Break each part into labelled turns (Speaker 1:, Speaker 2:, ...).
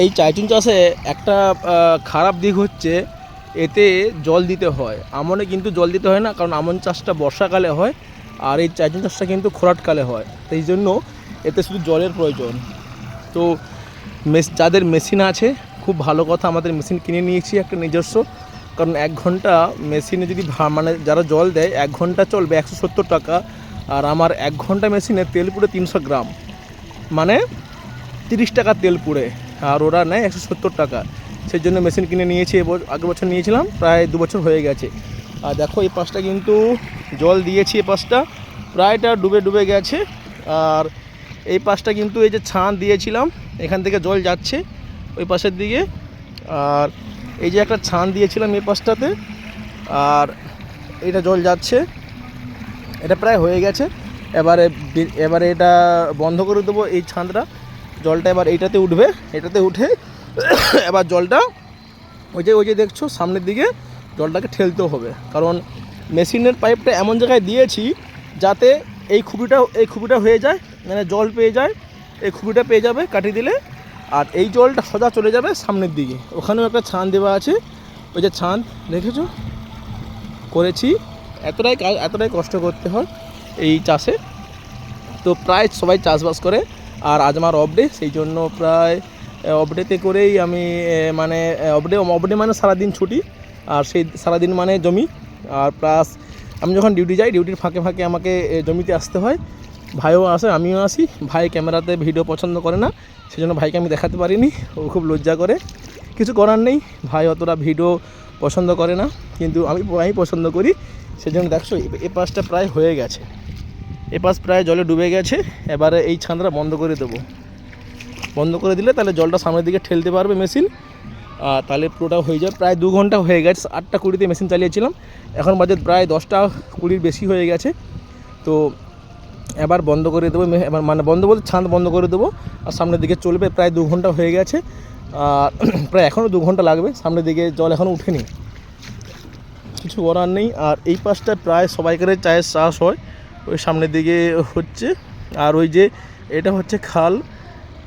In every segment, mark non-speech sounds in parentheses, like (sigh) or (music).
Speaker 1: এই চাইচুন চাষে একটা খারাপ দিক হচ্ছে, এতে জল দিতে হয়। আমনে কিন্তু জল দিতে হয় না, কারণ আমন চাষটা বর্ষাকালে হয়, আর এই চাইচুন চাষটা কিন্তু খরাটকালে হয়। সেই জন্য এতে শুধু জলের প্রয়োজন। তো মেস যাদের মেশিন আছে, খুব ভালো কথা, আমাদের মেশিন কিনে নিয়েছি একটা নিজস্ব। কারণ এক ঘণ্টা মেশিনে যদি মানে যারা জল দেয়, এক ঘণ্টা চলবে একশো সত্তর টাকা, আর আমার এক ঘণ্টা মেশিনে তেল পুড়ে তিনশো গ্রাম। মানে তিরিশ টাকা তেল পুড়ে। আর ওরা নেয় একশো সত্তর টাকা। সেই জন্য মেশিন কিনে নিয়েছি এবার আগের বছর নিয়েছিলাম, প্রায় দু বছর হয়ে গেছে। আর দেখো, এই পাশটা কিন্তু জল দিয়েছি, এই পাশটা প্রায়টা ডুবে ডুবে গেছে। আর এই পাশটা কিন্তু এই যে ছান দিয়েছিলাম, এখান থেকে জল যাচ্ছে ওই পাশের দিকে। আর এই যে একটা ছান দিয়েছিলাম এই পাশটাতে, আর এটা জল যাচ্ছে। এটা প্রায় হয়ে গেছে। এবারে এবারে এটা বন্ধ করে দেবো এই ছাঁদটা। জলটা এবার এইটাতে উঠবে এটাতে উঠে (coughs) এবার জলটা ওই যে ওই যে দেখছ, সামনের দিকে জলটাকে ঠেলতে হবে। কারণ মেশিনের পাইপটা এমন জায়গায় দিয়েছি যাতে এই খুবিটা এই খুবিটা হয়ে যায় মানে জল পেয়ে যায়, এই খুবিটা পেয়ে যাবে কাটিয়ে দিলে, আর এই জলটা সোজা চলে যাবে সামনের দিকে। ওখানেও একটা ছান দেওয়া আছে, ওই যে ছান, দেখেছ? করেছি। এতটাই এতটাই কষ্ট করতে হয় এই চাষে। তো প্রায় সবাই চাষবাস করে। আর আজ আমার অফ ডে সেই জন্য প্রায় অফ ডেতে করেই আমি মানে অফ ডে অফ ডে মানে সারাদিন ছুটি, আর সেই সারাদিন মানে জমি, আর প্লাস আমি যখন ডিউটি যাই ডিউটির ফাঁকে ফাঁকে আমাকে জমিতে আসতে হয়। ভাইও আসে, আমিও আসি। ভাই ক্যামেরাতে ভিডিও পছন্দ করে না, সেজন্য ভাইকে আমি দেখাতে পারিনি, ও খুব লজ্জা করে। কিছু করার নেই, ভাই অতটা ভিডিও পছন্দ করে না, কিন্তু আমি আমি পছন্দ করি, সেজন্য দেখছ এ পাশটা প্রায় হয়ে গেছে। এ পাশ প্রায় জলে ডুবে গেছে, এবারে এই ছাঁদটা বন্ধ করে দেবো। বন্ধ করে দিলে তাহলে জলটা সামনের দিকে ঠেলতে পারবে মেশিন। আর তাহলে পুরোটা হয়ে যাবে, প্রায় দু ঘণ্টা হয়ে গেছে, আটটা কুড়িতে মেশিন চালিয়েছিলাম। এখন বাজে প্রায় দশটা কুড়ির বেশি হয়ে গেছে। তো এবার বন্ধ করে দেবো এবার মানে বন্ধ বলতে ছাঁদ বন্ধ করে দেবো। আর সামনের দিকে চলবে, প্রায় দু ঘণ্টা হয়ে গেছে। আর (clears throat) প্রায় এখনও দু ঘণ্টা লাগবে, সামনের দিকে জল এখনও উঠেনি। কিছু করার নেই। আর এই পাশটা প্রায় সবাইকার চায়ের চাষ হয়। ওই সামনের দিকে হচ্ছে। আর ওই যে এটা হচ্ছে খাল।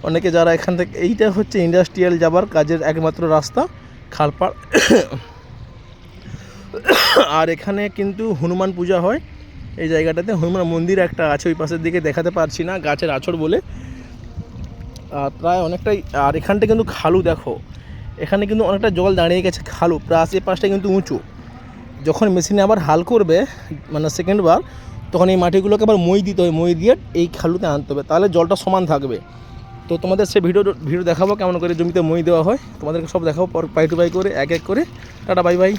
Speaker 1: অনেকে যারা এখান থেকে এইটা হচ্ছে ইন্ডাস্ট্রিয়াল যাবার কাজের একমাত্র রাস্তা, খালপাড়। আর এখানে কিন্তু হনুমান পূজা হয়। এই জায়গাটাতে হনুমান মন্দির একটা আছে, ওই পাশের দিকে দেখাতে পারছি না, গাছের আছড় বলে। আর প্রায় অনেকটাই আর এখানটা কিন্তু খালু, দেখো। এখানে কিন্তু অনেকটা জল দাঁড়িয়ে গেছে খালু প্লাস এই পাশটা কিন্তু উঁচু। যখন মেশিনে আবার হাল করবে মানে সেকেন্ড বার তখন এই মাটিগুলোকে আবার মই দিতে হবে মই দিয়ে এই খালুতে আনতে হবে। তাহলে জলটা সমান থাকবে। তো তোমাদের সে ভিডিও ভিডিও দেখাবো কেমন করে জমিতে মই দেওয়া হয়। তোমাদেরকে সব দেখাবো, পর পাই টু পাই করে, এক এক করে। Ta ta, bye bye.